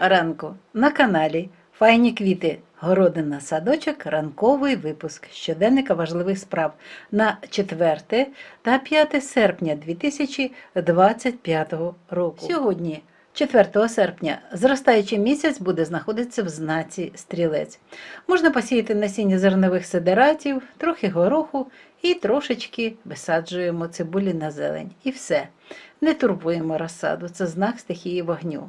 ранку на каналі Файні квіти, городина, садочок, ранковий випуск щоденника важливих справ на 4 та 5 серпня 2025 року. Сьогодні, 4 серпня, зростаючий місяць буде знаходитися в знаці стрілець. Можна посіяти насіння зернових сидератів, трохи гороху і трошечки висаджуємо цибулі на зелень. І все. Не турбуємо розсаду, це знак стихії вогню.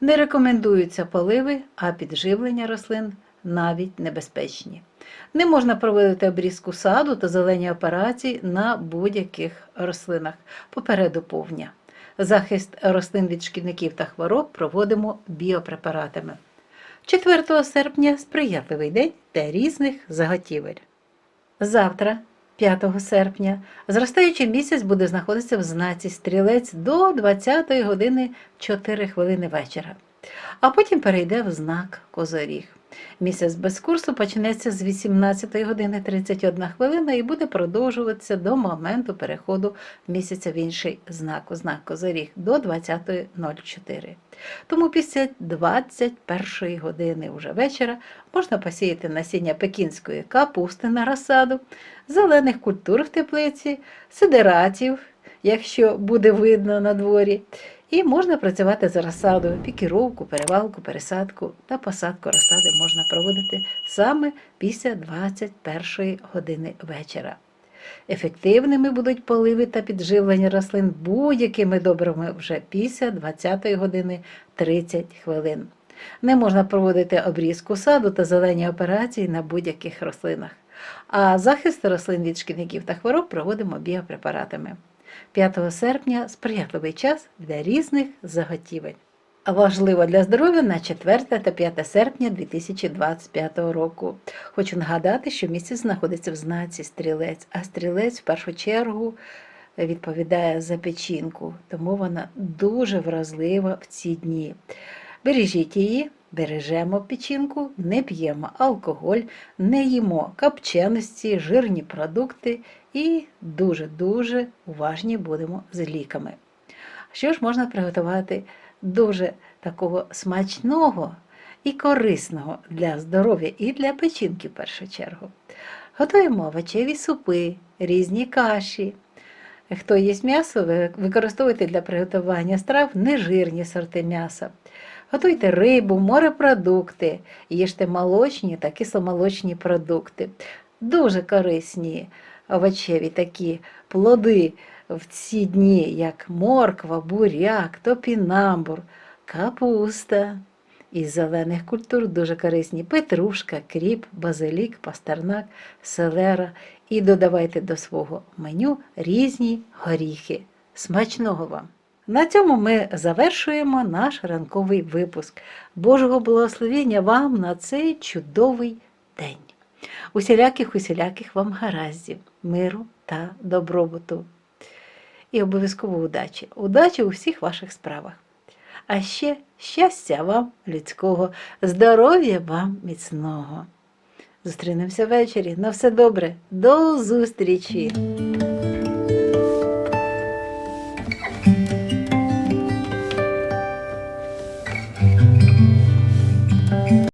Не рекомендуються поливи, а підживлення рослин навіть небезпечні. Не можна проводити обрізку саду та зелені операції на будь-яких рослинах попереду повня. Захист рослин від шкідників та хвороб проводимо біопрепаратами. 4 серпня сприятливий день для різних заготівель. Завтра, 5 серпня, зростаючий місяць буде знаходитися в знаці стрілець до 20 години 4 хвилини вечора, а потім перейде в знак Козоріг. Місяць без курсу почнеться з 18 години 31 хвилина і буде продовжуватися до моменту переходу місяця в інший знак, знак Козоріг, до 20.04. Тому після 21 години вже вечора можна посіяти насіння пекінської капусти на розсаду, зелених культур в теплиці, сидератів, якщо буде видно на дворі, і можна працювати з розсадою, пікіровку, перевалку, пересадку та посадку розсади можна проводити саме після 21 години вечора. Ефективними будуть поливи та підживлення рослин будь-якими добрими вже після 20 години 30 хвилин. Не можна проводити обрізку саду та зелені операції на будь-яких рослинах. А захист рослин від шкідників та хвороб проводимо біопрепаратами. 5 серпня сприятливий час для різних заготівель. Важливо для здоров'я на 4 та 5 серпня 2025 року. Хочу нагадати, що місяць знаходиться в знаці стрілець, а стрілець в першу чергу відповідає за печінку, тому вона дуже вразлива в ці дні. Бережіть її, бережемо печінку, не п'ємо алкоголь, не їмо копченості, жирні продукти і дуже-дуже уважні будемо з ліками. Що ж можна приготувати дуже такого смачного і корисного для здоров'я і для печінки в першу чергу? Готуємо овочеві супи, різні каші. Хто їсть м'ясо, ви використовуйте для приготування страв нежирні сорти м'яса. Готуйте рибу, морепродукти, їжте молочні та кисломолочні продукти. Дуже корисні овочеві такі плоди в ці дні, як морква, буряк, топінамбур, капуста. Із зелених культур дуже корисні петрушка, кріп, базилік, пастернак, селера. І додавайте до свого меню різні горіхи. Смачного вам! На цьому ми завершуємо наш ранковий випуск. Божого благословення вам на цей чудовий день. Усіляких усіляких вам гараздів, миру та добробуту. І обов'язково удачі. Удачі у всіх ваших справах. А ще щастя вам людського, здоров'я вам міцного. Зустрінемося ввечері. На все добре. До зустрічі!